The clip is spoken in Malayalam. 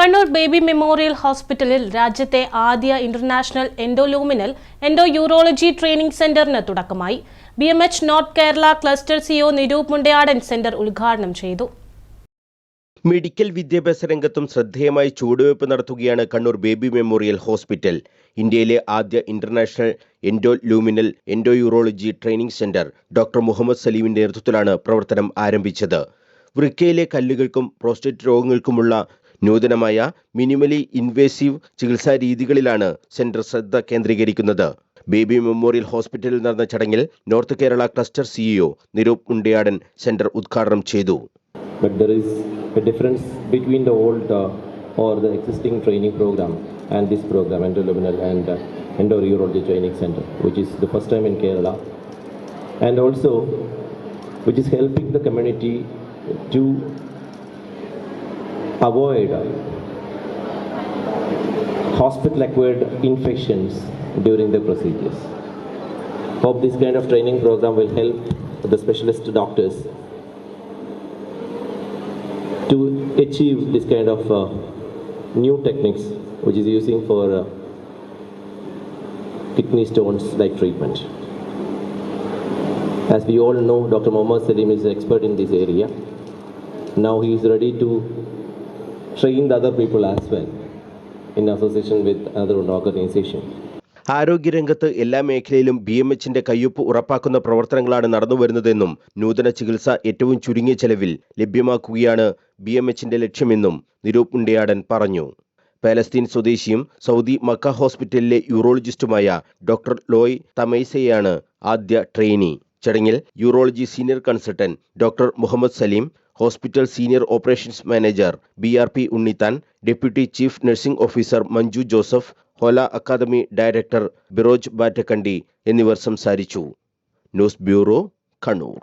കണ്ണൂർ ബേബി മെമ്മോറിയൽ ഹോസ്പിറ്റലിൽ രാജ്യത്തെ ആദ്യ international endoluminal endo urology training സെന്ററിന് തുടക്കമായി. B M H north Kerala cluster CO Nirup Mundayadan centre ഉദ്ഘാടനം ചെയ്തു. മെഡിക്കൽ വിദ്യാഭ്യാസ രംഗത്തും ശ്രദ്ധേയമായി ചുവടുവയ്പ് നടത്തുകയാണ് കണ്ണൂർ ബേബി മെമ്മോറിയൽ ഹോസ്പിറ്റൽ. ഇന്ത്യയിലെ ആദ്യ international endoluminal endo urology training centre doctor Muhammad സലീമിന്റെ നേതൃത്വത്തിലാണ് പ്രവർത്തനം ആരംഭിച്ചത്. വൃക്കയിലെ കല്ലുകൾക്കും പ്രോസ്റ്റേറ്റ് രോഗങ്ങൾക്കുമുള്ള നൂതനമായ മിനിമലി ഇൻവേസീവ് ചികിത്സാ രീതികളിലാണ് സെന്റർ ശ്രദ്ധ കേന്ദ്രീകരിക്കുന്നത് ബേബി മെമ്മോറിയൽ ഹോസ്പിറ്റലിൽ നടന്ന ചടങ്ങിൽ north Kerala cluster CEO Nirup Mundayadan centre ഉദ്ഘാടനം ചെയ്തു but there is a difference between the old uh, or the existing training program and this program, endoluminal and uh, endourology training center, which is the first time in Kerala, and also which is helping the community to avoid hospital-acquired infections during the procedures. Hope this kind of training program will help the specialist doctors to achieve this kind of uh, new techniques which is using for uh, kidney stones like treatment. As we all know, Dr. Mohammad Salim is an expert in this area. Now he is ready to train the other as well in association with with organisation. ആരോഗ്യരംഗത്ത് എല്ലാ മേഖലയിലും ബി എം എച്ചിന്റെ കയ്യൊപ്പ് ഉറപ്പാക്കുന്ന പ്രവർത്തനങ്ങളാണ് നടന്നുവരുന്നതെന്നും നൂതന ചികിത്സ ഏറ്റവും ചുരുങ്ങിയ ചെലവിൽ ലഭ്യമാക്കുകയാണ് ബി എം എച്ചിന്റെ ലക്ഷ്യമെന്നും നിരൂപ് ഉണ്ടയാടൻ പറഞ്ഞു പാലസ്തീൻ സ്വദേശിയും സൗദി മക്ക ഹോസ്പിറ്റലിലെ യൂറോളജിസ്റ്റുമായ ഡോക്ടർ ലോയ് തമൈസയാണ് ആദ്യ ട്രെയിനി ചടങ്ങിൽ urology senior consultant doctor Muhammad Salim hospital senior operations manager B R P Unnithan deputy chief nursing officer Manju Joseph ഹോല അക്കാദമി ഡയറക്ടർ ബിറോജ് ബാറ്റക്കണ്ടി എന്നിവർ സംസാരിച്ചു. News bureau Kannur.